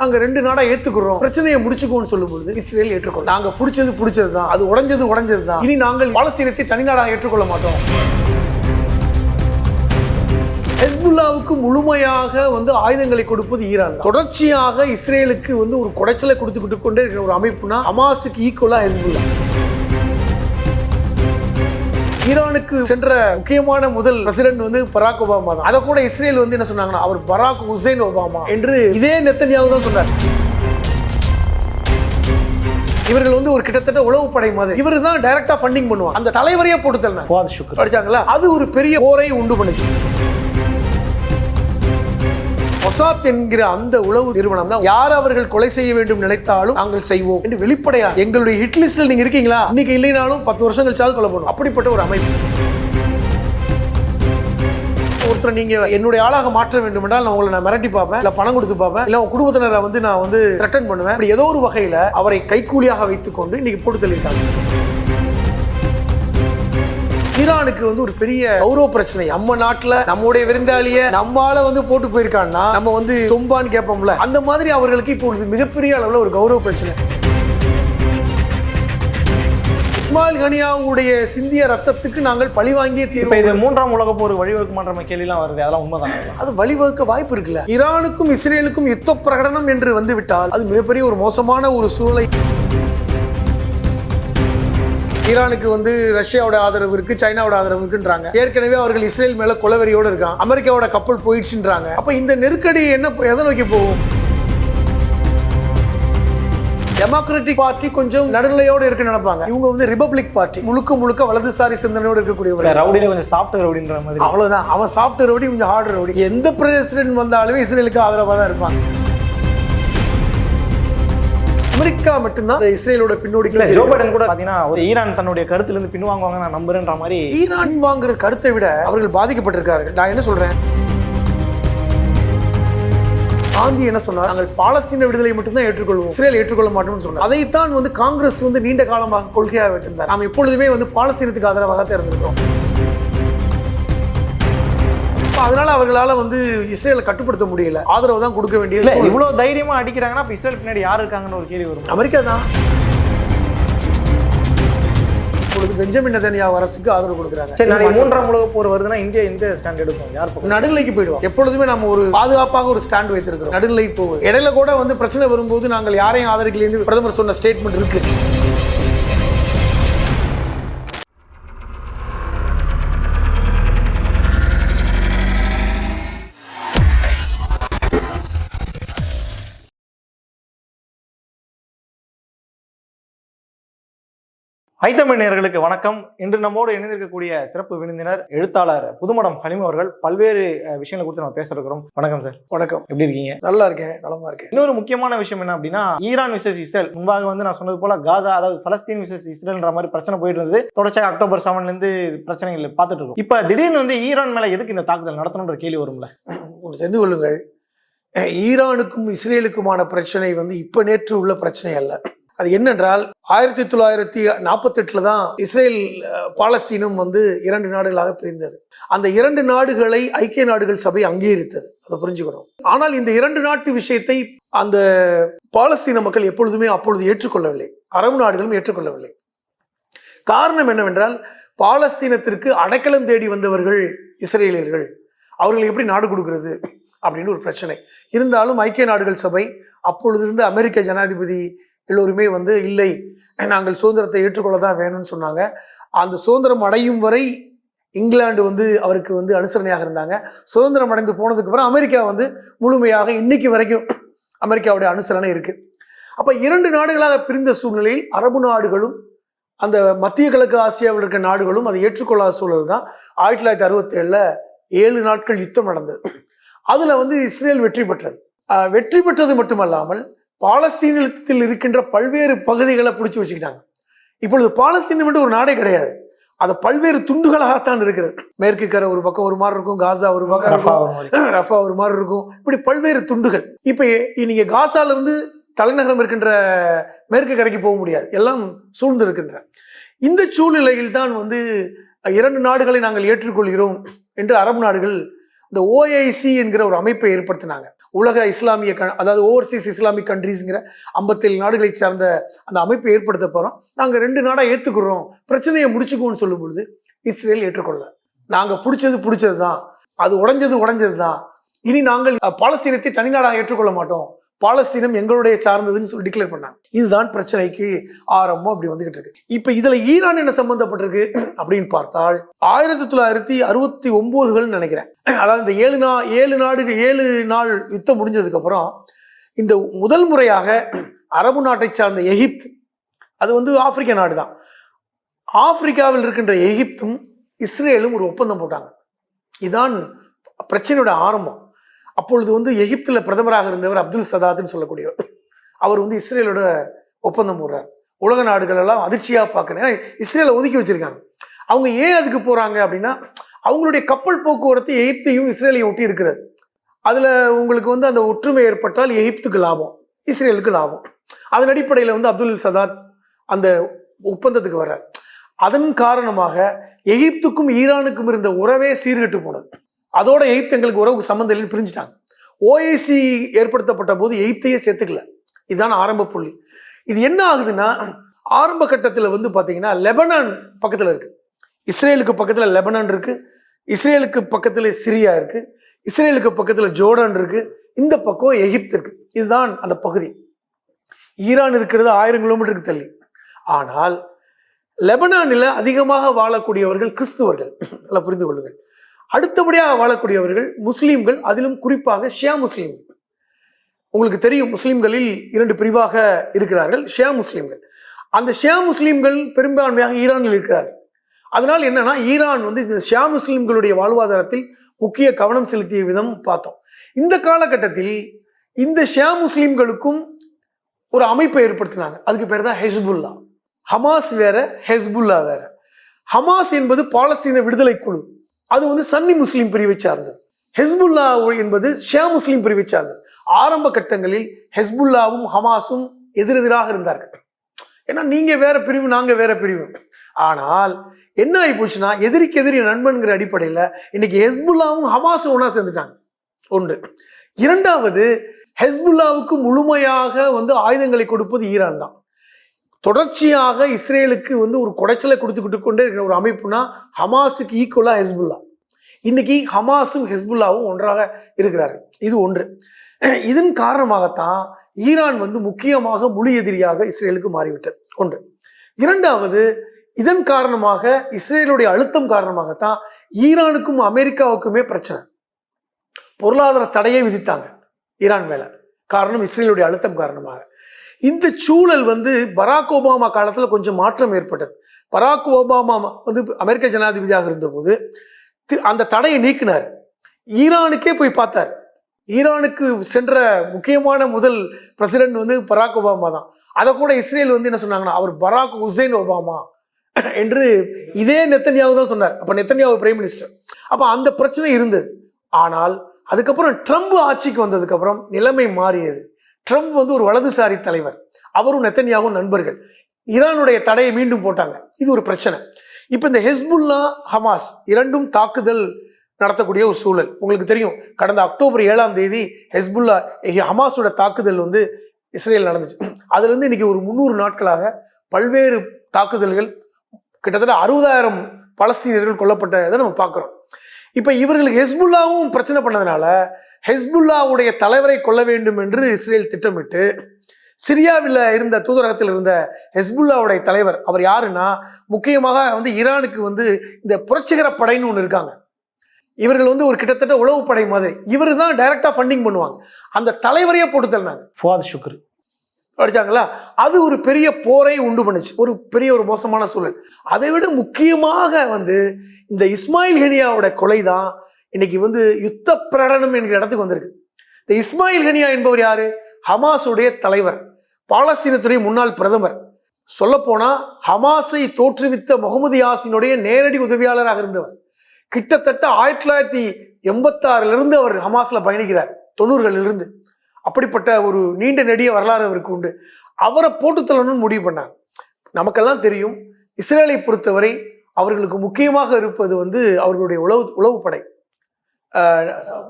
நாங்க ரெண்டு நாடா ஏத்துக்கிறோம். பிரச்சனையை முடிச்சுக்கோன்னு சொல்லும்போது இஸ்ரேல் ஏற்றுக்கொள்ளும் நாங்க பிடிச்சது பிடிச்சது தான் அது உடஞ்சது உடஞ்சது தான் இனி நாங்கள் பாலஸ்தீனத்தை தனிநாடாக ஏற்றுக்கொள்ள மாட்டோம். ஹெஸ்புல்லாவுக்கு முழுமையாக வந்து ஆயுதங்களை கொடுப்பது ஈரான் தொடர்ச்சியாக இஸ்ரேலுக்கு வந்து ஒரு குடைச்சலை கொடுத்துக்கிட்டு கொண்டே இருக்கிற ஒரு அமைப்புனா ஹமாஸுக்கு ஈக்குவலா ஹெஸ்புல்லா. ஈரானுக்கு சென்ற முக்கியமான முதல் பிரசிடென்ட் வந்து பராக் ஒபாமா தான். அதை கூட இஸ்ரேல் வந்து என்ன சொன்னாங்கன்னா அவர் பராக் ஹுசைன் ஒபாமா என்று இதே நெத்தன்யாவு தான் சொன்னார். இவர்கள் வந்து ஒரு கிட்டத்தட்ட உளவு படை மாதிரி. இவர் தான் டைரக்டா ஃபண்டிங் பண்ணுவாங்க அந்த தலைவரையே போட்டு ஷுக்ர் படிச்சாங்களா? அது ஒரு பெரிய போரை உண்டு பண்ணுச்சு. மொசாத் என்கிற அந்த உளவு நிறுவனம் தான் யார் அவர்கள் கொலை செய்ய வேண்டும் நினைத்தாலும் நாங்கள் செய்வோம் என்று வெளிப்படையா எங்களுடைய ஹிட் லிஸ்ட்ல நீங்க இருக்கீங்களா? இன்னைக்கு இல்லைனாலும் பத்து வருஷம் கழிச்சாவது கொலை பண்ணும் அப்படிப்பட்ட ஒரு அமைப்பு. ஒருத்தர் நீங்க என்னுடைய ஆளாக மாற்ற வேண்டும் என்றால் நான் உங்களை நான் மிரட்டி பார்ப்பேன் இல்ல பணம் கொடுத்து பார்ப்பேன் இல்ல உங்க குடும்பத்தினரை வந்து நான் வந்து த்ரெட்டன் பண்ணுவேன். அப்படி ஏதோ ஒரு வகையில அவரை கைக்கூலியாக வைத்துக்கொண்டு இன்னைக்கு போட்டு தள்ளியிருக்காங்க. ஈரானுக்கு வந்து ஒரு பெரிய கௌரவ பிரச்சனை. நம்ம நாட்டுல நம்முடைய விருந்தாளிய நம்மால வந்து போட்டு போயிருக்கான்னா நம்ம வந்து சொம்பான்னு கேட்போம்ல. அந்த மாதிரி அவர்களுக்கு இப்போ ஒரு மிகப்பெரிய அளவுல ஒரு கௌரவ பிரச்சனை. இஸ்மாயில் கனியாவுடைய சிந்திய ரத்தத்துக்கு நாங்கள் பழி வாங்கியே தீர்வு. இது மூன்றாம் உலக போர் வழிவகுக்குமான்ற மாதிரி கேள்விலாம் வருது. அதெல்லாம் உண்மைதானே? அது வழிவகுக்க வாய்ப்பு இருக்குல்ல. ஈரானுக்கும் இஸ்ரேலுக்கும் யுத்த பிரகடனம் என்று வந்துவிட்டால் அது மிகப்பெரிய ஒரு மோசமான ஒரு சூழலை ஈரானுக்கு வந்து ரஷ்யாவோட ஆதரவு இருக்கு சைனாவோட ஆதரவு இருக்குன்றாங்க. ஏற்கனவே அவர்கள் இஸ்ரேல் மேல கொலவெறியோட இருக்காங்க. அமெரிக்காவோட கப்பல் போயிடுச்சுன்றாங்க. அப்ப இந்த நெருக்கடி என்ன எதை நோக்கி போகும்? டெமோக்ராட்டிக் பார்ட்டி கொஞ்சம் நடுநிலையோட இருக்குன்னு நினைப்பாங்க. இவங்க வந்து ரிபப்ளிக் பார்ட்டி முழுக்க முழுக்க வலதுசாரி சிந்தனையோட இருக்கக்கூடியவர் ரவுடியில கொஞ்சம் சாஃப்ட் ரவுடின்ற மாதிரி. அவ்வளவுதான். அவன் சாஃப்ட் ரவுடி கொஞ்சம் ஹார்ட் ரவுடி. எந்த பிரசிடென்ட் வந்தாலுமே இஸ்ரேலுக்கு ஆதரவாக தான் இருப்பாங்க. அமெரிக்கா மட்டும்தான் இஸ்ரேலோட பின்னோடிகள் ஜோ பைடன் கூட பாத்தீங்கன்னா ஒரு ஈரான் தன்னுடைய கருத்துல இருந்து பின்வாங்குவாங்க நான் நம்புறேன்ற மாதிரி ஈரான் வாங்குற கருத்தை விட அவர்கள் பாதிக்கப்பட்டிருக்கார்கள் நான் என்ன சொல்றேன்? காந்தி என்ன சொன்னார்? நாங்கள் பாலஸ்தீன விடுதலை மட்டும்தான் ஏற்றுக்கொள்வோம். இஸ்ரேல் ஏற்றுக்கொள்ள மாட்டோம்னு சொன்னார். அதைத்தான் வந்து காங்கிரஸ் வந்து நீண்ட காலமாக கொள்கையாக வைத்திருந்தார். நாம் எப்பொழுதுமே வந்து பாலஸ்தீனத்துக்கு ஆதரவாக அப்ப அதனால அவர்களால வந்து இஸ்ரேலை கட்டுப்படுத்த முடியல. ஆதரவு தான் கொடுக்க வேண்டிய இல்ல சூழல். இவ்வளவு தைரியமா அடிக்கிறாங்கன்னா இப்ப இஸ்ரேல் பின்னாடி யார் இருக்காங்கன்னு ஒரு கேள்வி வரும். அமெரிக்கா தான். இப்பொழுது பெஞ்சமின் நெதன்யாகு அரசுக்கு ஆதரவு கொடுக்குறாங்க. சரி நாளைக்கு மூன்றாம் உலக போர் வருதுன்னா இந்தியா எந்த ஸ்டாண்ட் எடுக்கும்? யார் பக்கம்? நடுநிலைக்கு போயிடுவோம். எப்பொழுதுமே நம்ம ஒரு பாதுகாப்பாக ஒரு ஸ்டாண்ட் வைத்திருக்கிறோம். நடுநிலைக்கு போகுது. இடையில கூட வந்து பிரச்சனை வரும்போது நாங்கள் யாரையும் ஆதரிக்கலைன்னு பிரதமர் சொன்ன ஸ்டேட்மெண்ட் இருக்கு. ஐத்தமிழ் வணக்கம். இன்று நம்மோடு இணைந்திருக்கக்கூடிய சிறப்பு விருந்தினர் எழுத்தாளர் புதுமடம் ஹலிம் அவர்கள். பல்வேறு விஷயங்களை குறித்து நம்ம பேச இருக்கிறோம் வணக்கம் சார். வணக்கம். எப்படி இருக்கீங்க? நல்லா இருக்கேன். நலமா இருக்கேன். இன்னொரு முக்கியமான விஷயம் என்ன அப்படின்னா ஈரான் விசஸ் இஸ்ரேல். முன்பாக வந்து நான் சொன்னது போல காசா அதாவது பலஸ்தீன் விசஸ் இஸ்ரேல்ன்ற மாதிரி பிரச்சனை போயிட்டு இருந்தது. தொடர்ச்சியாக அக்டோபர் செவன்ல இருந்து பிரச்சனைகள் பார்த்துட்டு இருக்கோம். இப்ப திடீர்னு வந்து ஈரான் மேல எதுக்கு இந்த தாக்குதல் நடத்தணுன்ற கேள்வி வரும்ல? ஒன்று தெரிந்து கொள்ளுங்கள். ஈரானுக்கும் இஸ்ரேலுக்குமான பிரச்சனை வந்து இப்ப நேற்று உள்ள பிரச்சனை அல்ல. அது என்னென்றால் ஆயிரத்தி தொள்ளாயிரத்தி நாற்பத்தெட்டுல தான் இஸ்ரேல் பாலஸ்தீனம் வந்து இரண்டு நாடுகளாக பிரிந்தது. அந்த இரண்டு நாடுகளை ஐக்கிய நாடுகள் சபை அங்கீகரித்தது. அதை புரிஞ்சுக்கணும். ஆனால் இந்த இரண்டு நாட்டு விஷயத்தை அந்த பாலஸ்தீன மக்கள் எப்பொழுதுமே அப்பொழுது ஏற்றுக்கொள்ளவில்லை. அரபு நாடுகளும் ஏற்றுக்கொள்ளவில்லை. காரணம் என்னவென்றால் பாலஸ்தீனத்திற்கு அடைக்கலம் தேடி வந்தவர்கள் இஸ்ரேலியர்கள். அவர்கள் எப்படி நாடு கொடுக்கிறது அப்படின்னு ஒரு பிரச்சனை. இருந்தாலும் ஐக்கிய நாடுகள் சபை அப்பொழுது இருந்த அமெரிக்க ஜனாதிபதி எல்லோருமே வந்து இல்லை நாங்கள் சுதந்திரத்தை ஏற்றுக்கொள்ள தான் வேணும்னு சொன்னாங்க. அந்த சுதந்திரம் அடையும் வரை இங்கிலாந்து வந்து அவருக்கு வந்து அனுசரணையாக இருந்தாங்க. சுதந்திரம் அடைந்து போனதுக்கு அப்புறம் அமெரிக்கா வந்து முழுமையாக இன்னைக்கு வரைக்கும் அமெரிக்காவுடைய அனுசரணை இருக்கு. அப்ப இரண்டு நாடுகளாக பிரிந்த சூழ்நிலையில் அரபு நாடுகளும் அந்த மத்திய கிழக்கு ஆசியாவில் இருக்க நாடுகளும் அதை ஏற்றுக்கொள்ளாத சூழல் தான் ஆயிரத்தி தொள்ளாயிரத்தி அறுபத்தேழில் ஏழு நாட்கள் யுத்தம் நடந்தது. அதில் வந்து இஸ்ரேல் வெற்றி பெற்றது. வெற்றி பெற்றது மட்டுமல்லாமல் பாலஸ்தீனத்தில் இருக்கின்ற பல்வேறு பகுதிகளை பிடிச்சி வச்சுக்கிட்டாங்க. இப்பொழுது பாலஸ்தீனம் மட்டும் ஒரு நாடே கிடையாது. அது பல்வேறு துண்டுகளாகத்தான் இருக்கிறது. மேற்கு கரை ஒரு பக்கம் ஒரு மாதிரி இருக்கும் காசா ஒரு பக்கம் ரஃபா இருக்கும். ரஃபா ஒரு மாதிரி இருக்கும். இப்படி பல்வேறு துண்டுகள். இப்போ நீங்க காசால இருந்து தலைநகரம் இருக்கின்ற மேற்கு கரைக்கு போக முடியாது. எல்லாம் சூழ்ந்து இருக்கின்ற இந்த சூழ்நிலையில் தான் வந்து இரண்டு நாடுகளை நாங்கள் ஏற்றுக்கொள்கிறோம் என்று அரபு நாடுகள் இந்த ஓஐசி என்கிற ஒரு அமைப்பை ஏற்படுத்தினாங்க. உலக இஸ்லாமிய க அதாவது ஓவர்சீஸ் இஸ்லாமிக் கண்ட்ரீஸுங்கிற ஐம்பத்தேழு நாடுகளை சார்ந்த அந்த அமைப்பை ஏற்படுத்த போகிறோம் நாங்கள் ரெண்டு நாடாக ஏற்றுக்கிறோம் பிரச்சனையை முடிச்சுக்குவோம்னு சொல்லும் பொழுது இஸ்ரேல் ஏற்றுக்கொள்ள. நாங்கள் பிடிச்சது பிடிச்சது தான் அது உடஞ்சது உடஞ்சது தான் இனி நாங்கள் பாலஸ்தீனத்தை தனிநாடாக ஏற்றுக்கொள்ள மாட்டோம். பாலஸ்தீனம் எங்களுடைய சார்ந்ததுன்னு சொல்லி டிக்ளேர் பண்ணாங்க. இதுதான் பிரச்சனைக்கு ஆரம்பம் அப்படி வந்துகிட்டு இருக்கு. இப்ப இதுல ஈரான் என்ன சம்பந்தப்பட்டிருக்கு? அப்படின்னு பார்த்தால் ஆயிரத்தி தொள்ளாயிரத்தி அறுபத்தி ஒன்பதுகள் நினைக்கிறேன். அதாவது இந்த ஏழு நா ஏழு நாடு ஏழு நாள் யுத்தம் முடிஞ்சதுக்கு அப்புறம் இந்த முதல் முறையாக அரபு நாட்டை சார்ந்த எகிப்த் அது வந்து ஆப்பிரிக்க நாடு தான். ஆப்பிரிக்காவில் இருக்கின்ற எகிப்தும் இஸ்ரேலும் ஒரு ஒப்பந்தம் போட்டாங்க. இதுதான் பிரச்சனையோட ஆரம்பம். அப்பொழுது வந்து எகிப்தில் பிரதமராக இருந்தவர் அப்துல் சதாத்னு சொல்லக்கூடியவர். அவர் வந்து இஸ்ரேலோட ஒப்பந்தம் போடுறார். உலக நாடுகள் எல்லாம் அதிர்ச்சியாக பார்க்கணும். ஏன்னா இஸ்ரேலை ஒதுக்கி வச்சிருக்காங்க. அவங்க ஏன் அதுக்கு போகிறாங்க அப்படின்னா அவங்களுடைய கப்பல் போக்குவரத்து எகிப்தையும் இஸ்ரேலையும் ஒட்டி இருக்கிறது. அதில் உங்களுக்கு வந்து அந்த ஒற்றுமை ஏற்பட்டால் எகிப்துக்கு லாபம் இஸ்ரேலுக்கு லாபம். அதன் அடிப்படையில் வந்து அப்துல் சதாத் அந்த ஒப்பந்தத்துக்கு வர்றார். அதன் காரணமாக எகிப்துக்கும் ஈரானுக்கும் இருந்த உறவே சீர்கெட்டு போனது. அதோட எகிப்து எங்களுக்கு உறவுக்கு சம்மந்தம் இல்லைன்னு பிரிஞ்சுட்டாங்க. ஓஏசி ஏற்படுத்தப்பட்ட போது எகிப்தையே சேர்த்துக்கல. இதுதான் ஆரம்ப புள்ளி. இது என்ன ஆகுதுன்னா ஆரம்ப கட்டத்தில் வந்து பார்த்தீங்கன்னா லெபனான் பக்கத்தில் இருக்குது இஸ்ரேலுக்கு பக்கத்தில் லெபனான் இருக்குது இஸ்ரேலுக்கு பக்கத்தில் சிரியா இருக்குது இஸ்ரேலுக்கு பக்கத்தில் ஜோர்டான் இருக்குது இந்த பக்கம் எகிப்து இருக்குது இதுதான் அந்த பகுதி. ஈரான் இருக்கிறது ஆயிரம் கிலோமீட்டருக்கு தள்ளி. ஆனால் லெபனானில் அதிகமாக வாழக்கூடியவர்கள் கிறிஸ்துவர்கள். நல்லா புரிந்து கொள்ளுங்கள். அடுத்தபடியாக வாழக்கூடியவர்கள் முஸ்லீம்கள் அதிலும் குறிப்பாக ஷியா முஸ்லீம்கள். உங்களுக்கு தெரியும் முஸ்லீம்களில் இரண்டு பிரிவாக இருக்கிறார்கள் ஷியா முஸ்லீம்கள். அந்த ஷியா முஸ்லீம்கள் பெரும்பான்மையாக ஈரானில் இருக்கிறார்கள். அதனால் என்னன்னா ஈரான் வந்து இந்த ஷியா முஸ்லீம்களுடைய வாழ்வாதாரத்தில் முக்கிய கவனம் செலுத்திய விதம் பார்த்தோம். இந்த காலகட்டத்தில் இந்த ஷியா முஸ்லீம்களுக்கும் ஒரு அமைப்பை ஏற்படுத்தினாங்க. அதுக்கு பேர் தான் ஹெஸ்புல்லா. ஹமாஸ் வேற ஹெஸ்புல்லா வேற. ஹமாஸ் என்பது பாலஸ்தீன விடுதலை குழு. அது வந்து சன்னி முஸ்லீம் பிரிவை சார்ந்தது. ஹெஸ்புல்லா என்பது ஷியா முஸ்லீம் பிரிவை சார்ந்தது. ஆரம்ப கட்டங்களில் ஹெஸ்புல்லாவும் ஹமாஸும் எதிரெதிராக இருந்தார்கள். ஏன்னா நீங்க வேற பிரிவு நாங்க வேற பிரிவு. ஆனால் என்ன ஆகி போச்சுன்னா எதிரிக்கு எதிரி நண்பன்கிற அடிப்படையில் இன்னைக்கு ஹெஸ்புல்லாவும் ஹமாஸும் ஒன்றா சேர்ந்துட்டாங்க. ஒன்று. இரண்டாவது ஹெஸ்புல்லாவுக்கு முழுமையாக வந்து ஆயுதங்களை கொடுப்பது ஈரான் தான். தொடர்ச்சியாக இஸ்ரேலுக்கு வந்து ஒரு குடைச்சலை கொடுத்துக்கிட்டு கொண்டே இருக்கிற ஒரு அமைப்புனா ஹமாஸுக்கு ஈக்குவலாக ஹெஸ்புல்லா. இன்னைக்கு ஹமாஸும் ஹெஸ்புல்லாவும் ஒன்றாக இருக்கிறார்கள். இது ஒன்று. இதன் காரணமாகத்தான் ஈரான் வந்து முக்கியமாக முழு எதிரியாக இஸ்ரேலுக்கு மாறிவிட்டது. ஒன்று. இரண்டாவது இதன் காரணமாக இஸ்ரேலுடைய அழுத்தம் காரணமாகத்தான் ஈரானுக்கும் அமெரிக்காவுக்குமே பிரச்சனை. பொருளாதார தடையை விதித்தாங்க ஈரான் மேலே. காரணம் இஸ்ரேலுடைய அழுத்தம் காரணமாக. இந்த சூழல் வந்து பராக் ஒபாமா காலத்தில் கொஞ்சம் மாற்றம் ஏற்பட்டது. பராக் ஒபாமா வந்து அமெரிக்க ஜனாதிபதியாக இருந்தபோது தி- அந்த தடையை நீக்கினார். ஈரானுக்கே போய் பார்த்தார். ஈரானுக்கு சென்ற முக்கியமான முதல் பிரசிடென்ட் வந்து பராக் ஒபாமா தான். அதை கூட இஸ்ரேல் வந்து என்ன சொன்னாங்கன்னா அவர் பராக் ஹுசைன் ஒபாமா என்று இதே நெத்தன்யாவு தான் சொன்னார். அப்போ நெத்தன்யாவு பிரைம் மினிஸ்டர். அப்போ அந்த பிரச்சனை இருந்தது. ஆனால் அதுக்கப்புறம் ட்ரம்ப் ஆட்சிக்கு வந்ததுக்கப்புறம் நிலைமை மாறியது. ட்ரம்ப் வந்து ஒரு வலதுசாரி தலைவர். அவரும் நெத்தன்யாவும் நண்பர்கள். ஈரானுடைய தடையை மீண்டும் போட்டாங்க. இது ஒரு பிரச்சனை. இப்போ இந்த ஹெஸ்புல்லா ஹமாஸ் இரண்டும் தாக்குதல் நடத்தக்கூடிய ஒரு சூழல். உங்களுக்கு தெரியும் கடந்த அக்டோபர் ஏழாம் தேதி ஹெஸ்புல்லா ஹமாஸோட தாக்குதல் வந்து இஸ்ரேல் நடந்துச்சு. அதுலேருந்து இன்னைக்கு ஒரு முந்நூறு நாட்களாக பல்வேறு தாக்குதல்கள் கிட்டத்தட்ட அறுபதாயிரம் பலஸ்தீனியர்கள் கொல்லப்பட்டதை நம்ம பார்க்குறோம். இப்போ இவர்களுக்கு ஹெஸ்புல்லாவும் பிரச்சனை பண்ணதுனால ஹெஸ்புல்லாவுடைய தலைவரை கொல்ல வேண்டும் என்று இஸ்ரேல் திட்டமிட்டு சிரியாவில் இருந்த தூதரகத்தில் இருந்த ஹெஸ்புல்லாவுடைய தலைவர் அவர் யாருன்னா முக்கியமாக வந்து ஈரானுக்கு வந்து இந்த புரட்சிகர படைன்னு ஒன்று இருக்காங்க. இவர்கள் வந்து ஒரு கிட்டத்தட்ட உளவு படை மாதிரி. இவர் தான் டைரக்டாக ஃபண்டிங் பண்ணுவாங்க. அந்த தலைவரையே போட்டு தள்ளினாங்க. ஃபுவாத் சுக்ரு படிச்சாங்களா அது ஒரு பெரிய போரை உண்டு பண்ணுச்சு. ஒரு பெரிய ஒரு மோசமான சூழல். அதை விட முக்கியமாக வந்து இந்த இஸ்மாயில் ஹெனியாவோட கொலை தான் இன்னைக்கு வந்து யுத்த பிரகடனம் என்கிற இடத்துக்கு வந்திருக்கு. இந்த இஸ்மாயில் ஹெனியா என்பவர் யாரு? ஹமாஸுடைய தலைவர். பாலஸ்தீனத்துடைய முன்னாள் பிரதமர். சொல்லப்போனால் ஹமாஸை தோற்றுவித்த முகமது யாசினுடைய நேரடி உதவியாளராக இருந்தவர். கிட்டத்தட்ட ஆயிரத்தி தொள்ளாயிரத்தி எண்பத்தாறுலருந்து அவர் ஹமாஸில் பயணிக்கிறார். தொண்ணூறுகளிலிருந்து. அப்படிப்பட்ட ஒரு நீண்ட நெடிய வரலாறு அவருக்கு உண்டு. அவரை போட்டு தள்ளணும்னு முடிவு பண்ணாங்க. நமக்கெல்லாம் தெரியும் இஸ்ரேலை பொறுத்தவரை அவர்களுக்கு முக்கியமாக இருப்பது வந்து அவர்களுடைய உளவு உளவு படை.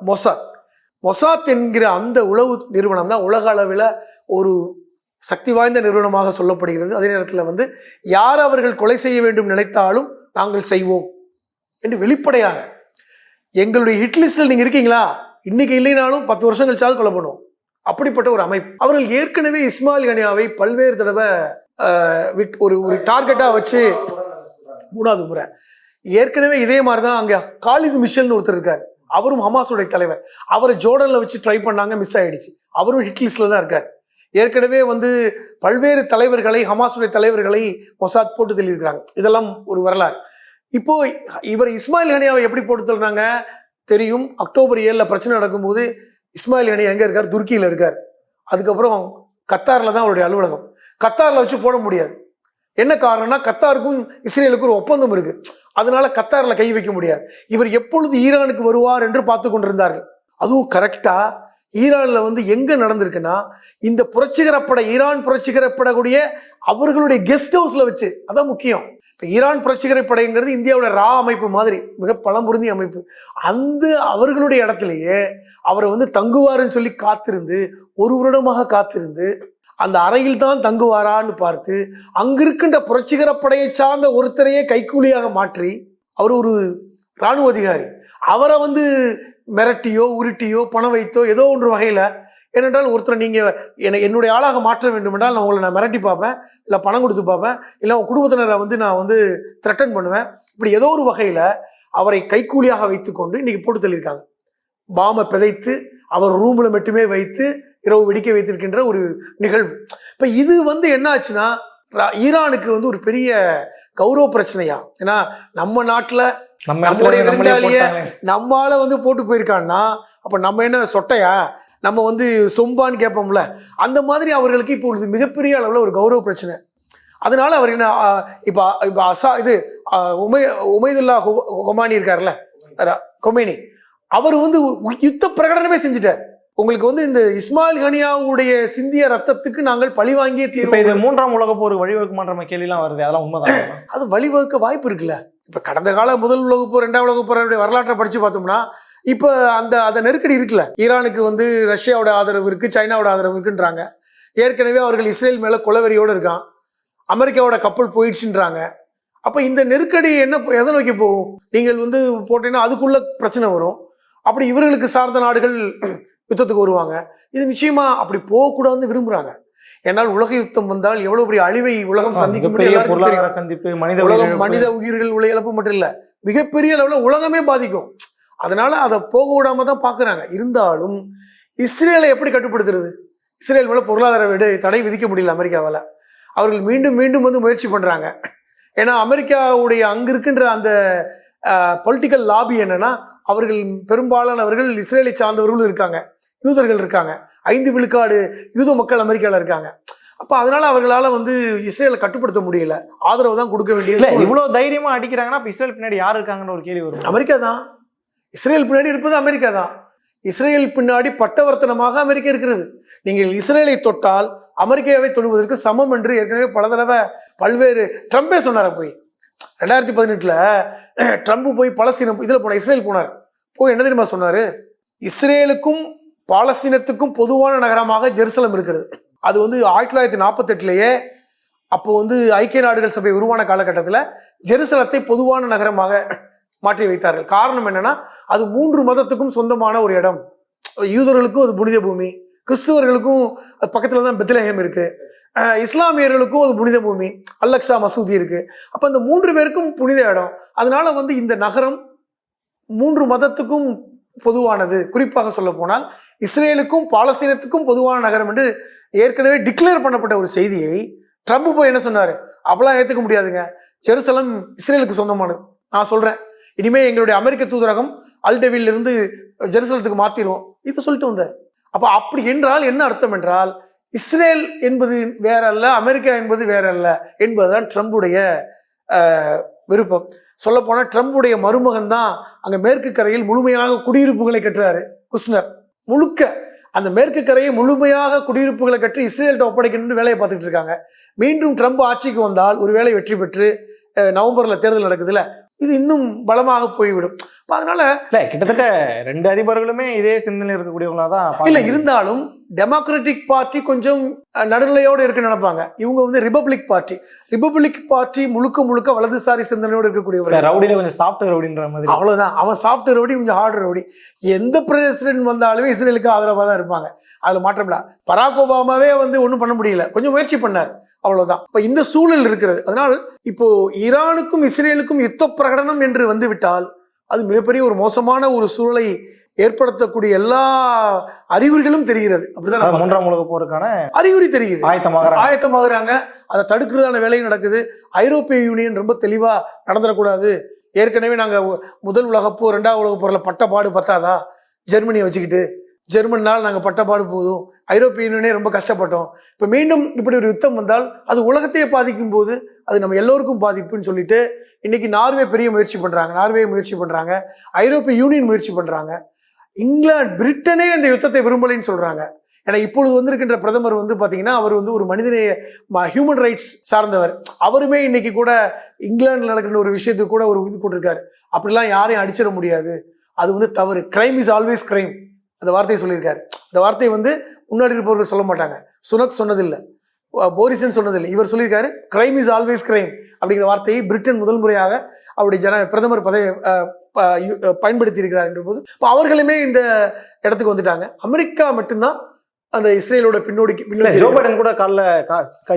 மொசாத். மொசாத் என்கிற அந்த உளவு நிறுவனம் தான் உலக அளவில் ஒரு சக்தி வாய்ந்த நிறுவனமாக சொல்லப்படுகிறது. அதே நேரத்தில் வந்து யார் அவர்கள் கொலை செய்ய வேண்டும் நினைத்தாலும் நாங்கள் செய்வோம் என்று வெளிப்படையாக. எங்களுடைய ஹிட்லிஸ்டில் நீங்கள் இருக்கீங்களா? இன்னைக்கு இல்லைனாலும் பத்து வருஷம் கழிச்சாவது கொலை பண்ணுவோம். அப்படிப்பட்ட ஒரு அமைப்பு. அவர்கள் ஏற்கனவே இஸ்மாயில் கனியாவை பல்வேறு தடவை விட்- ஒரு ஒரு டார்கெட்டாக வச்சு மூணாவது முறை. ஏற்கனவே இதே மாதிரி தான் அங்கே காலித் மிஷல்னு ஒருத்தர் இருக்கார். அவரும் ஹமாஸுடைய தலைவர். அவரை ஜோர்டனில் வச்சு ட்ரை பண்ணாங்க மிஸ் ஆகிடுச்சு அவரும் ஹிட்லிஸ்டில் தான் இருக்கார். ஏற்கனவே வந்து பல்வேறு தலைவர்களை ஹமாஸுடைய தலைவர்களை மொசாத் போட்டு தள்ளியிருக்கிறாங்க. இதெல்லாம் ஒரு வரலாறு. இப்போ இவர் இஸ்மாயில் ஹனியாவை எப்படி போட்டு தள்ளினாங்க? தெரியும். அக்டோபர் ஏழில் பிரச்சனை நடக்கும்போது இஸ்மாயில் அணி எங்கே இருக்கார்? துருக்கியில் இருக்கார். அதுக்கப்புறம் கத்தாரில் தான் அவருடைய அலுவலகம். கத்தாரில் வச்சு போட முடியாது. என்ன காரணம்னா கத்தாருக்கும் இஸ்ரேலுக்கும் ஒரு ஒப்பந்தம் இருக்குது அதனால கத்தாரில் கை வைக்க முடியாது. இவர் எப்பொழுது ஈரானுக்கு வருவார் என்று பார்த்து கொண்டிருந்தார்கள். அதுவும் கரெக்டாக ஈரானில் வந்து எங்கே நடந்திருக்குன்னா இந்த புரட்சிகரப்பட ஈரான் புரட்சிகரப்படக்கூடிய அவர்களுடைய கெஸ்ட் ஹவுஸில் வச்சு. அதான் முக்கியம். இப்போ ஈரான் புரட்சிகர படைங்கிறது இந்தியாவோட ரா அமைப்பு மாதிரி மிக பழம்புருந்திய அமைப்பு. அந்த அவர்களுடைய இடத்துலையே அவரை வந்து தங்குவாருன்னு சொல்லி காத்திருந்து ஒரு வருடமாக காத்திருந்து அந்த அறையில் தான் தங்குவாரான்னு பார்த்து அங்கிருக்கின்ற புரட்சிகர படையை சார்ந்த ஒருத்தரையே கைக்கூலியாக மாற்றி அவர் ஒரு இராணுவ அதிகாரி. அவரை வந்து மிரட்டியோ உருட்டியோ பணம் வைத்தோ ஏதோ ஒன்று வகையில் ஏனென்றால் ஒருத்தரை நீங்கள் என்னை என்னுடைய ஆளாக மாற்ற வேண்டும் என்றால் நான் உங்களை நான் மிரட்டி பார்ப்பேன் இல்லை பணம் கொடுத்து பார்ப்பேன் இல்லை உங்கள் குடும்பத்தினரை வந்து நான் வந்து த்ரெட்டன் பண்ணுவேன். இப்படி ஏதோ ஒரு வகையில் அவரை கைக்கூலியாக வைத்துக்கொண்டு இன்னைக்கு போட்டு தள்ளியிருக்காங்க. பாமை பிதைத்து அவர் ரூமில் மட்டுமே வைத்து இரவு வெடிக்க வைத்திருக்கின்ற ஒரு நிகழ்வு. இப்போ இது வந்து என்ன ஆச்சுன்னா ரா- ஈரானுக்கு வந்து ஒரு பெரிய கௌரவ பிரச்சனையா? ஏன்னா நம்ம நாட்டில் நம்ம நம்முடைய இடத்துல நம்மளே விருந்தாளிய. நம்மால வந்து போட்டு போயிருக்கான்னா அப்போ நம்ம என்ன சொட்டையா? நம்ம வந்து சொம்பான்னு கேட்போம்ல அந்த மாதிரி அவர்களுக்கு இப்பொழுது மிகப்பெரிய அளவில் ஒரு கௌரவ பிரச்சனை. அதனால அவர் என்ன இப்போ இப்போ அசா இது உமை உமைதுல்லா ஹொமானி இருக்கார்ல கொமேனி அவர் வந்து யுத்த பிரகடனமே செஞ்சுட்டார். உங்களுக்கு வந்து இந்த இஸ்மாயில் கனியாவுடைய சிந்திய ரத்தத்துக்கு நாங்கள் பழி வாங்கியே இப்ப இது தீர்வு மூன்றாம் உலக போர் வழிவகுக்குமான்ற கேள்விலாம் வருது அதெல்லாம் உண்மைதான்? அது வழிவகுக்க வாய்ப்பு இருக்குல்ல. இப்போ கடந்த கால முதல் உலகப் போர் ரெண்டாம் உலகப் போருடைய வரலாற்றை படித்து பார்த்தோம்னா இப்போ அந்த அந்த நெருக்கடி இருக்குல்ல. ஈரானுக்கு வந்து ரஷ்யாவோட ஆதரவு இருக்குது சைனாவோட ஆதரவு இருக்குன்றாங்க. ஏற்கனவே அவர்கள் இஸ்ரேல் மேலே குலவெறியோடு இருக்கான். அமெரிக்காவோட கப்பல் போயிடுச்சுன்றாங்க. அப்போ இந்த நெருக்கடி என்ன எதை நோக்கி போகும்? நீங்கள் வந்து போட்டீங்கன்னா அதுக்குள்ள பிரச்சனை வரும். அப்படி இவர்களுக்கு சார்ந்த நாடுகள் யுத்தத்துக்கு வருவாங்க. இது நிச்சயமா அப்படி போகக்கூடாதுன்னு விரும்புகிறாங்க ஏன்னால் உலக யுத்தம் வந்தால் எவ்வளவு பெரிய அழிவை உலகம் பொருளாதார சந்திப்பு மனித உலகம். மனித உயிர்கள் உள்ள இழப்பு மட்டும் இல்ல மிகப்பெரிய அளவுல உலகமே பாதிக்கும். அதனால அதை போக விடாம தான் பாக்குறாங்க. இருந்தாலும் இஸ்ரேலை எப்படி கட்டுப்படுத்துறது? இஸ்ரேல் மேல பொருளாதார விட தடை விதிக்க முடியல அமெரிக்காவால. அவர்கள் மீண்டும் மீண்டும் வந்து முயற்சி பண்றாங்க. ஏன்னா அமெரிக்காவுடைய அங்க இருக்கின்ற அந்த பொலிட்டிக்கல் லாபி என்னன்னா அவர்கள் பெரும்பாலானவர்கள் இஸ்ரேலை சார்ந்தவர்களும் இருக்காங்க. யூதர்கள் இருக்காங்க. ஐந்து விழுக்காடு யூத மக்கள் அமெரிக்கால இருக்காங்க. அப்ப அதனால அவர்களால வந்து இஸ்ரேலை கட்டுப்படுத்த முடியல. ஆதரவு தான் கொடுக்க வேண்டிய இல்ல சூழல். இவ்வளவு தைரியமா அடிக்கிறாங்கன்னா அப்ப இஸ்ரேல் பின்னாடி யார் இருக்காங்கன்னு ஒரு கேள்வி வரும். அமெரிக்கா தான். இஸ்ரேல் பின்னாடி இருப்பது அமெரிக்கா தான். இஸ்ரேல் பின்னாடி பட்டவர்த்தனமாக அமெரிக்கா இருக்கிறது. நீங்கள் இஸ்ரேலை தொட்டால் அமெரிக்காவை தொடுவதற்கு சமம் என்று ஏற்கனவே பல தடவை பல்வேறு ட்ரம்பே சொன்னார போய் ரெண்டாயிரத்தி பதினெட்டுல ட்ரம்ப் போய் பலஸ்தீனம் இதில் போனார் இஸ்ரேல் போனார். போய் என்ன தெரியுமா சொன்னாரு? இஸ்ரேலுக்கும் பாலஸ்தீனத்துக்கும் பொதுவான நகரமாக ஜெருசலம் இருக்கிறது. அது வந்து ஆயிரத்தி தொள்ளாயிரத்தி நாற்பத்தெட்டுலேயே அப்போ வந்து ஐக்கிய நாடுகள் சபை உருவான காலகட்டத்தில் ஜெருசலத்தை பொதுவான நகரமாக மாற்றி வைத்தார்கள். காரணம் என்னன்னா அது மூன்று மதத்துக்கும் சொந்தமான ஒரு இடம். யூதர்களுக்கும் அது புனித பூமி கிறிஸ்துவர்களுக்கும் அது பக்கத்தில் தான் பெத்லஹேம் இருக்குது இஸ்லாமியர்களுக்கும் அது புனித பூமி அல்லக்ஸா மசூதி இருக்குது அப்போ இந்த மூன்று பேருக்கும் புனித இடம். அதனால வந்து இந்த நகரம் மூன்று மதத்துக்கும் பொதுவானது. குறிப்பாக சொல்ல போனால் இஸ்ரேலுக்கும் பாலஸ்தீனத்துக்கும் பொதுவான நகரம் என்று ஏற்கனவே டிக்ளேர் பண்ணப்பட்ட ஒரு செய்தியை ட்ரம்ப் போய் என்ன சொன்னார்? அப்பெல்லாம் ஏற்றுக்க முடியாதுங்க. ஜெருசலம் இஸ்ரேலுக்கு சொந்தமானது. நான் சொல்கிறேன் இனிமே எங்களுடைய அமெரிக்க தூதரகம் அல்டெவில இருந்து ஜெருசலத்துக்கு மாற்றிடுவோம் இது சொல்லிட்டு வந்தார். அப்போ அப்படி என்றால் என்ன அர்த்தம் என்றால் இஸ்ரேல் என்பது வேற அல்ல அமெரிக்கா என்பது வேற அல்ல என்பதுதான் ட்ரம்புடைய விருப்பம். சொல்லப்போனால் ட்ரம்புடைய மருமகன் தான் அங்கே மேற்கு கரையில் முழுமையாக குடியிருப்புகளை கட்டுறாரு. குஸ்னர். முழுக்க அந்த மேற்கு கரையை முழுமையாக குடியிருப்புகளை கட்டி இஸ்ரேல்கிட்ட ஒப்படைக்கணும்னு வேலையை பார்த்துக்கிட்டு இருக்காங்க. மீண்டும் ட்ரம்ப் ஆட்சிக்கு வந்தால் ஒருவேளை வெற்றி பெற்று நவம்பரில் தேர்தல் நடக்குதுல்ல இது இன்னும் பலமாக போய்விடும். அப்ப அதனால இல்ல கிட்டத்தட்ட ரெண்டு அதிபர்களுமே இதே சிந்தனை இருக்கக்கூடியவங்களா தான் இல்ல இருந்தாலும் டெமோக்ராட்டிக் பார்ட்டி கொஞ்சம் நடுநிலையோடு இருக்க நினைப்பாங்க. இவங்க வந்து ரிபப்ளிக் பார்ட்டி ரிபப்ளிக் பார்ட்டி முழுக்க முழுக்க வலதுசாரி சிந்தனையோடு இருக்கக்கூடியவர்கள். முடியும். ரவுடியில கொஞ்சம் சாஃப்ட் ரவுடின்ற மாதிரி. அவ்வளவுதான். அவன் சாஃப்ட் ரவுடி கொஞ்சம் ஹார்ட் ரவுடி. எந்த பிரசிடென்ட் வந்தாலுமே இஸ்ரேலுக்கு ஆதரவாக தான் இருப்பாங்க. அதுல மாற்றம் இல்ல. பராக் ஒபாமாவே வந்து ஒன்றும் பண்ண முடியல. கொஞ்சம் முயற்சி பண்ணார். அவ்வளவுதான். இப்ப இந்த சூழல் இருக்கிறது. அதனால் இப்போ ஈரானுக்கும் இஸ்ரேலுக்கும் யுத்த பிரகடனம் என்று வந்து விட்டால் அது மிகப்பெரிய ஒரு மோசமான ஒரு சூழலை ஏற்படுத்தக்கூடிய எல்லா அறிகுறிகளும் தெரிகிறது. அப்படிதான். மூன்றாம் உலக போருக்கான அறிகுறி தெரியுது. ஆயத்தமாக ஆயத்தமாகறாங்க. அதை தடுக்கிறதான வேலையும் நடக்குது. ஐரோப்பிய யூனியன் ரொம்ப தெளிவா நடந்துடக்கூடாது. ஏற்கனவே நாங்க ஒ- முதல் உலகப்போர் ரெண்டாவது உலகப் போர்ல பட்ட பாடு பத்தாதா? ஜெர்மனியை வச்சுக்கிட்டு ஜெர்மனால் நாங்கள் பட்டப்பாடு போதும். ஐரோப்பிய யூனியனே ரொம்ப கஷ்டப்பட்டோம். இப்போ மீண்டும் இப்படி ஒரு யுத்தம் வந்தால் அது உலகத்தையே பாதிக்கும் போது அது நம்ம எல்லோருக்கும் பாதிப்புன்னு சொல்லிட்டு இன்றைக்கி நார்வே பெரிய முயற்சி பண்ணுறாங்க நார்வே முயற்சி பண்ணுறாங்க ஐரோப்பிய யூனியன் முயற்சி பண்ணுறாங்க இங்கிலாந்து பிரிட்டனே இந்த யுத்தத்தை விரும்பலைன்னு சொல்கிறாங்க ஏன்னா இப்பொழுது வந்திருக்கின்ற பிரதமர் வந்து பார்த்தீங்கன்னா அவர் வந்து ஒரு மனிதநேய ஹியூமன் ரைட்ஸ் சார்ந்தவர். அவருமே இன்னைக்கு கூட இங்கிலாந்தில் நடக்கிற ஒரு விஷயத்துக்கு கூட ஒரு இது போட்டிருக்காரு. அப்படிலாம் யாரையும் அடிச்சிட முடியாது. அது வந்து தவறு. கிரைம் இஸ் ஆல்வேஸ் கிரைம் அந்த வார்த்தையை சொல்லியிருக்காரு. அந்த வார்த்தையை வந்து முன்னாடி இருப்பவர்கள் சொல்ல மாட்டாங்க. சுனக் சொன்னதில்லை. போரிசன் சொன்னதில்லை. இவர் சொல்லியிருக்காரு கிரைம் இஸ் ஆல்வேஸ் கிரைம் அப்படிங்கிற வார்த்தையை பிரிட்டன் முதல் முறையாக அவருடைய ஜன பிரதமர் பதவி பயன்படுத்தி இருக்கிறார் என்ற போது இப்போ அவர்களுமே இந்த இடத்துக்கு வந்துட்டாங்க. அமெரிக்கா மட்டும்தான் அந்த இஸ்ரேலோட பின்னோடிக்கு இல்ல பின்னோக்கி ஜோ பைடன் கூட காலைல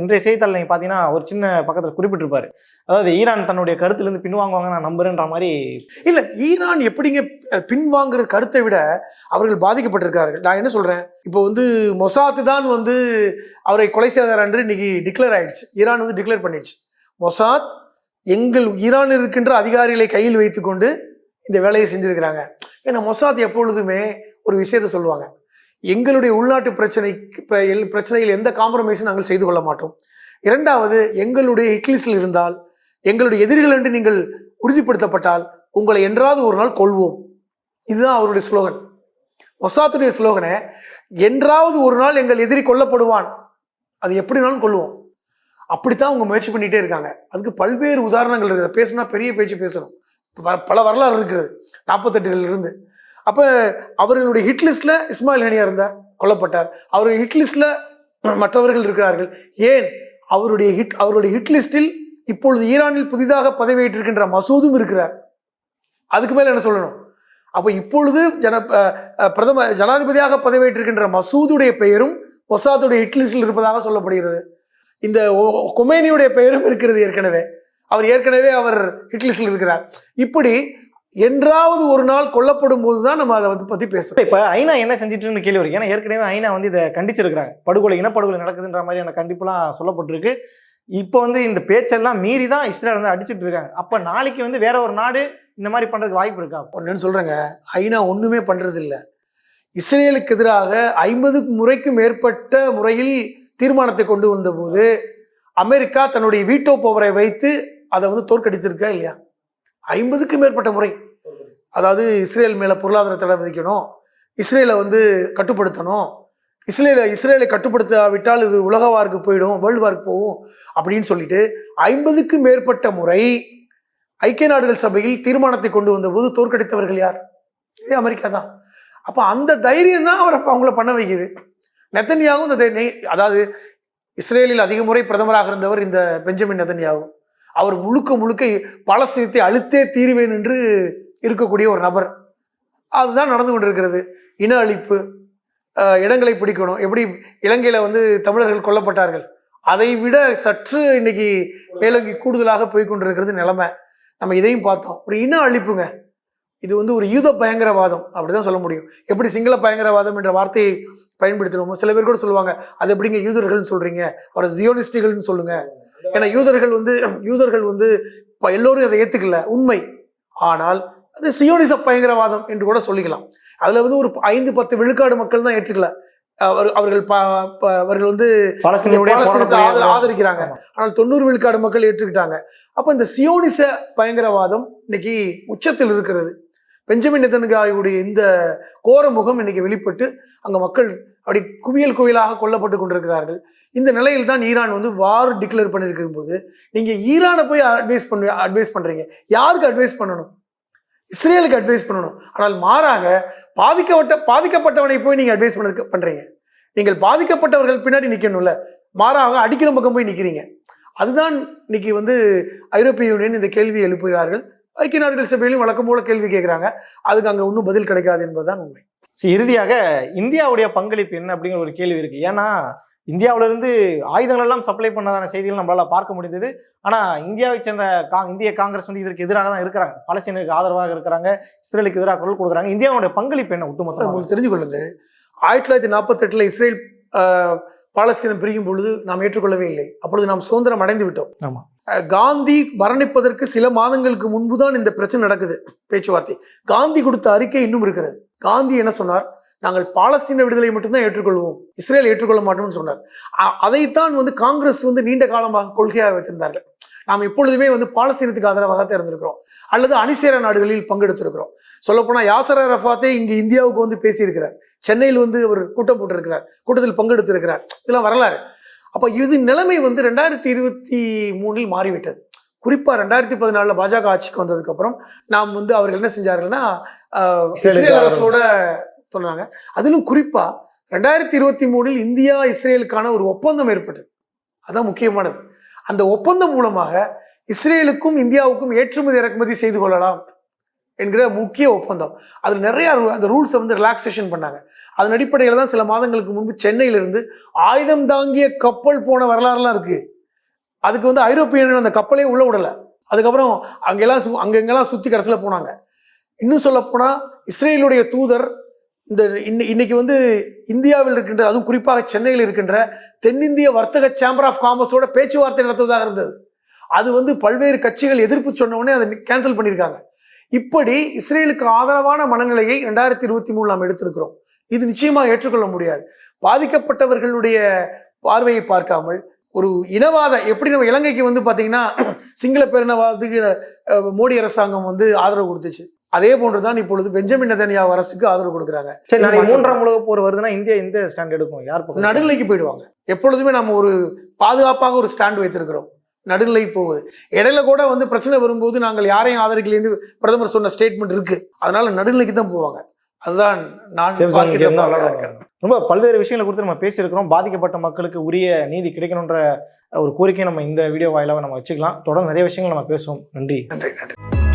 இன்றைய செய்தித்தாள் நீங்க பாத்தீங்கன்னா ஒரு சின்ன பக்கத்துல குறிப்பிட்டிருப்பாரு. அதாவது ஈரான் தன்னுடைய கருத்துல இருந்து பின்வாங்குவாங்க நான் நம்புறேன்ற மாதிரி இல்ல ஈரான் எப்படிங்க பின்வாங்குற கருத்தை விட அவர்கள் பாதிக்கப்பட்டிருக்கார்கள் நான் என்ன சொல்றேன்? இப்போ வந்து மொசாத்து தான் வந்து அவரை கொலை செய்தார் என்று இன்னைக்கு டிக்ளேர் ஆயிடுச்சு. ஈரான் வந்து டிக்ளேர் பண்ணிடுச்சு. மொசாத் எங்கள் ஈரானில் இருக்கின்ற அதிகாரிகளை கையில் வைத்துக்கொண்டு இந்த வேலையை செஞ்சிருக்கிறாங்க. ஏன்னா மொசாத் எப்பொழுதுமே ஒரு விஷயத்தை சொல்லுவாங்க. எங்களுடைய உள்நாட்டு பிரச்சனைக்கு பிர- எல்- பிரச்சனையில் எந்த காம்ப்ரமைஸும் நாங்கள் செய்து கொள்ள மாட்டோம். இரண்டாவது எங்களுடைய இட்லிஸில் இருந்தால் எங்களுடைய எதிரிகள் என்று நீங்கள் உறுதிப்படுத்தப்பட்டால் உங்களை என்றாவது ஒரு நாள் கொள்வோம் இதுதான் அவருடைய ஸ்லோகன் மொசாத்துடைய ஸ்லோகனை என்றாவது ஒரு நாள் எங்கள் எதிரி கொல்லப்படுவான். அது எப்படினாலும் கொள்வோம் அப்படித்தான் அவங்க முயற்சி பண்ணிட்டே இருக்காங்க. அதுக்கு பல்வேறு உதாரணங்கள் இருக்குது. பேசுனா பெரிய பேச்சு பேசணும். பல வரலாறு இருக்குது. நாற்பத்தெட்டுகள் இருந்து. அப்போ அவர்களுடைய ஹிட் இஸ்மாயில் ஹனியா இருந்தார் கொல்லப்பட்டார். அவருடைய ஹிட் மற்றவர்கள் இருக்கிறார்கள். ஏன்? அவருடைய ஹிட் அவருடைய ஹிட் லிஸ்டில் இப்பொழுது ஈரானில் புதிதாக பதவியேற்றிருக்கின்ற மசூதும் இருக்கிறார். அதுக்கு மேலே என்ன சொல்லணும்? அப்போ இப்பொழுது ஜன பிரதம ஜனாதிபதியாக பதவியேற்றிருக்கின்ற மசூதுடைய பெயரும் ஒசாத்துடைய ஹிட்லிஸ்டில் இருப்பதாக சொல்லப்படுகிறது. இந்த ஒ- கொமேனியுடைய பெயரும் இருக்கிறது ஏற்கனவே. அவர் ஏற்கனவே அவர் ஹிட்லிஸ்டில் இருக்கிறார். இப்படி என்றாவது ஒரு நாள் கொல்லப்படும் போது தான் நம்ம அதை வந்து பத்தி பேசுறோம் இப்ப ஐநா என்ன செஞ்சிட்டுன்னு கேள்வி இருக்கு ஏன்னா ஏற்கனவே ஐநா வந்து இதை கண்டிச்சிருக்காங்க படுகொலை இனப்படுகொலை நடக்குதுன்ற மாதிரியான கண்டிப்புலாம் சொல்லப்பட்டிருக்கு. இப்போ வந்து இந்த பேச்செல்லாம் மீறி தான் இஸ்ரேல் வந்து அடிச்சிட்டு இருக்காங்க. அப்ப நாளைக்கு வந்து வேற ஒரு நாடு இந்த மாதிரி பண்றதுக்கு வாய்ப்பு இருக்கா? ஒன்றுன்னு சொல்றேங்க. ஐநா ஒண்ணுமே பண்றது இல்ல இஸ்ரேலுக்கு எதிராக ஐம்பது முறைக்கும் மேற்பட்ட முறையில் தீர்மானத்தை கொண்டு வந்தபோது அமெரிக்கா தன்னுடைய வீட்டோ பவரை வைத்து அதை வந்து தோற்கடித்திருக்கா இல்லையா? ஐம்பதுக்கு மேற்பட்ட முறை. அதாவது இஸ்ரேல் மேலே பொருளாதார தடை விதிக்கணும். இஸ்ரேலை வந்து கட்டுப்படுத்தணும். இஸ்ரேலை இஸ்ரேலை கட்டுப்படுத்தாவிட்டால் இது உலக வார்க்கு போயிடும் வேர்ல்டு வார்க்கு போகும் அப்படின்னு சொல்லிட்டு ஐம்பதுக்கு மேற்பட்ட முறை ஐக்கிய நாடுகள் சபையில் தீர்மானத்தை கொண்டு வந்தபோது தோற்கடித்தவர்கள் யார்? இதே அமெரிக்கா தான். அப்போ அந்த தைரியம் தான் அவரை அவங்கள பண்ண வைக்குது. நெத்தன்யாவும் இந்த நெய்- அதாவது இஸ்ரேலில் அதிக முறை பிரதமராக இருந்தவர் இந்த பெஞ்சமின் நெத்தன்யாவு அவர் முழுக்க முழுக்க பாலஸ்தீனத்தை அழுத்தே தீருவேன் என்று இருக்கக்கூடிய ஒரு நபர். அதுதான் நடந்து கொண்டிருக்கிறது. இன அழிப்பு இடங்களை பிடிக்கணும். எப்படி இலங்கையில் வந்து தமிழர்கள் கொல்லப்பட்டார்கள். அதை விட சற்று இன்னைக்கு மேலோங்கி கூடுதலாக போய் கொண்டிருக்கிறது நிலைமை. நம்ம இதையும் பார்த்தோம். ஒரு இன அழிப்புங்க. இது வந்து ஒரு யூத பயங்கரவாதம் அப்படிதான் சொல்ல முடியும். எப்படி சிங்கள பயங்கரவாதம் என்ற வார்த்தையை பயன்படுத்தினோமோ சில பேர் கூட சொல்லுவாங்க அது எப்படிங்க யூதர்கள்னு சொல்றீங்க? அவரை ஜியோனிஸ்டுகள்னு சொல்லுங்க. ஏன்னா யூதர்கள் வந்து யூதர்கள் வந்து இப்ப எல்லோரும் அதை ஏத்துக்கல. உண்மை. ஆனால் அது சியோனிச பயங்கரவாதம் என்று கூட சொல்லிக்கலாம். அதுல வந்து ஒரு ஐந்து பத்து விழுக்காடு மக்கள் தான் ஏற்றுக்கல. அவர் அவர்கள் அவர்கள் வந்து ஆதரிக்கிறாங்க. ஆனால் தொண்ணூறு விழுக்காடு மக்கள் ஏற்றுக்கிட்டாங்க. அப்ப இந்த சியோனிச பயங்கரவாதம் இன்னைக்கு உச்சத்தில் இருக்கிறது. பெஞ்சமின் நெத்தன்காயுடைய இந்த கோர முகம் இன்னைக்கு வெளிப்பட்டு அங்க மக்கள் அப்படி குவியல் குவியலாக கொல்லப்பட்டு கொண்டிருக்கிறார்கள். இந்த நிலையில் தான் ஈரான் வந்து வார் டிக்ளேர் பண்ணியிருக்கும் போது நீங்கள் ஈரானை போய் அட்வைஸ் பண்ண அட்வைஸ் பண்ணுறீங்க யாருக்கு அட்வைஸ் பண்ணணும்? இஸ்ரேலுக்கு அட்வைஸ் பண்ணணும். ஆனால் மாறாக பாதிக்கப்பட்ட பாதிக்கப்பட்டவனை போய் நீங்கள் அட்வைஸ் பண்ண பண்ணுறீங்க நீங்கள் பாதிக்கப்பட்டவர்கள் பின்னாடி நிற்கணும்ல மாறாக அடிக்கிற பக்கம் போய் நிற்கிறீங்க அதுதான் இன்னைக்கு வந்து ஐரோப்பிய யூனியன் இந்த கேள்வியை எழுப்புகிறார்கள். ஐக்கிய நாடுகள் சபையிலும் வழக்கம் போல கேள்வி கேட்குறாங்க. அதுக்கு அங்கே இன்னும் பதில் கிடைக்காது என்பதுதான் உண்மை. சரி இறுதியாக இந்தியாவுடைய பங்களிப்பு என்ன அப்படிங்கிற ஒரு கேள்வி இருக்கு. ஏன்னா இந்தியாவுல இருந்து ஆயுதங்கள் எல்லாம் சப்ளை பண்ணதான செய்திகள் நம்மளால பார்க்க முடிந்தது. ஆனா இந்தியாவை சேர்ந்த கா இந்திய காங்கிரஸ் வந்து இதற்கு எதிராக தான் இருக்கிறாங்க. பலஸ்தீனுக்கு ஆதரவாக இருக்கிறாங்க. இஸ்ரேலுக்கு எதிராக குரல் கொடுக்குறாங்க. இந்தியாவுடைய பங்களிப்பு என்ன ஒட்டுமொத்தமாக உங்களுக்கு தெரிஞ்சு கொள்ளுங்கள் ஆயிரத்தி தொள்ளாயிரத்தி நாற்பத்தெட்டில் இஸ்ரேல் பாலஸ்தீனம் பிரியும் பொழுது நாம் ஏற்றுக்கொள்ளவே இல்லை. அப்பொழுது நாம் சுதந்திரம் அடைந்து விட்டோம். ஆமா. அஹ், காந்தி மரணிப்பதற்கு சில மாதங்களுக்கு முன்புதான் இந்த பிரச்சனை நடக்குது. பேச்சுவார்த்தை. காந்தி கொடுத்த அறிக்கை இன்னும் இருக்கிறது. காந்தி என்ன சொன்னார்? நாங்கள் பாலஸ்தீன விடுதலை மட்டும்தான் ஏற்றுக்கொள்வோம். இஸ்ரேல் ஏற்றுக்கொள்ள மாட்டோம்னு சொன்னார். அதைத்தான் வந்து காங்கிரஸ் வந்து நீண்ட காலமாக கொள்கையாக வைத்திருந்தார்கள். நாம் எப்பொழுதுமே வந்து பாலஸ்தீனத்துக்கு ஆதரவாக தேர்ந்தெடுக்கிறோம். அல்லது அணிசேர நாடுகளில் பங்கெடுத்திருக்கிறோம். சொல்லப்போனால் யாசர ரஃபாத்தே இங்கே இந்தியாவுக்கு வந்து பேசியிருக்கிறார். சென்னையில் வந்து அவர் கூட்டம் போட்டிருக்கிறார். கூட்டத்தில் பங்கெடுத்திருக்கிறார். இதெல்லாம் வரலாறு. அப்போ இது நிலைமை வந்து ரெண்டாயிரத்தி இருபத்தி மூணில் மாறிவிட்டது. குறிப்பாக ரெண்டாயிரத்தி பதினாலில் பாஜக ஆட்சிக்கு வந்ததுக்கப்புறம் நாம் வந்து அவர்கள் என்ன செஞ்சார்கள்னா இஸ்ரேல் அரசோட சொன்னாங்க அதிலும் குறிப்பாக ரெண்டாயிரத்தி இருபத்தி மூணில் இந்தியா இஸ்ரேலுக்கான ஒரு ஒப்பந்தம் ஏற்பட்டது. அதான் முக்கியமானது. அந்த ஒப்பந்தம் மூலமாக இஸ்ரேலுக்கும் இந்தியாவுக்கும் ஏற்றுமதி இறக்குமதி செய்து கொள்ளலாம் என்கிற முக்கிய ஒப்பந்தம். அதில் நிறைய அந்த ரூல்ஸை வந்து ரிலாக்ஸேஷன் பண்ணாங்க. அதன் அடிப்படையில் தான் சில மாதங்களுக்கு முன்பு சென்னையிலிருந்து ஆயுதம் தாங்கிய கப்பல் போன வரலாறுலாம் இருக்கு. அதுக்கு வந்து ஐரோப்பியர்கள் அந்த கப்பலே உள்ள விடலை. அதுக்கப்புறம் அங்கெல்லாம் சு அங்கெங்கெல்லாம் சுற்றி கடைசியில் போனாங்க. இன்னும் சொல்லப்போனால் இஸ்ரேலுடைய தூதர் இந்த இன்னை இன்னைக்கு வந்து இந்தியாவில் இருக்கின்ற அதுவும் குறிப்பாக சென்னையில் இருக்கின்ற தென்னிந்திய வர்த்தக சேம்பர் ஆஃப் காமர்ஸோட பேச்சுவார்த்தை நடத்துவதாக இருந்தது. அது வந்து பல்வேறு கட்சிகள் எதிர்ப்பு சொன்னவுடனே அதை கேன்சல் பண்ணியிருக்காங்க. இப்படி இஸ்ரேலுக்கு ஆதரவான மனநிலையை ரெண்டாயிரத்தி இருபத்தி மூணு நாம் எடுத்திருக்கிறோம். இது நிச்சயமாக ஏற்றுக்கொள்ள முடியாது. பாதிக்கப்பட்டவர்களுடைய பார்வையை பார்க்காமல் ஒரு இனவாத எப்படி நம்ம இலங்கைக்கு வந்து பார்த்தீங்கன்னா சிங்கள பேரினவாதத்துக்கு மோடி அரசாங்கம் வந்து ஆதரவு கொடுத்துச்சு. அதே போன்றுதான் இப்பொழுது பெஞ்சமின் நெதன்யாகு அரசுக்கு ஆதரவு கொடுக்குறாங்க. சரி நாளைக்கு. மூன்றாம் உலக போர் வருதுன்னா இந்தியா இந்த ஸ்டாண்ட் எடுக்கும்? யார் நடுநிலைக்கு போயிடுவாங்க. எப்பொழுதுமே நம்ம ஒரு பாதுகாப்பாக ஒரு ஸ்டாண்ட் வைத்திருக்கிறோம். நடுநிலை போகுது இடையில கூட வந்து பிரச்சனை வரும்போது நாங்கள் யாரையும் ஆதரிக்கலைன்னு பிரதமர் சொன்ன ஸ்டேட்மெண்ட் இருக்கு. அதனால நடுநிலைக்கு தான் போவாங்க. அதுதான் நான் சரி, ரொம்ப பல்வேறு விஷயங்களை கொடுத்து நம்ம பேசியிருக்கிறோம். பாதிக்கப்பட்ட மக்களுக்கு உரிய நீதி கிடைக்கணுன்ற ஒரு கோரிக்கையை நம்ம இந்த வீடியோ வாயிலாக நம்ம வச்சுக்கலாம். தொடர்ந்து நிறைய விஷயங்கள் நம்ம பேசுவோம். நன்றி. நன்றி நன்றி.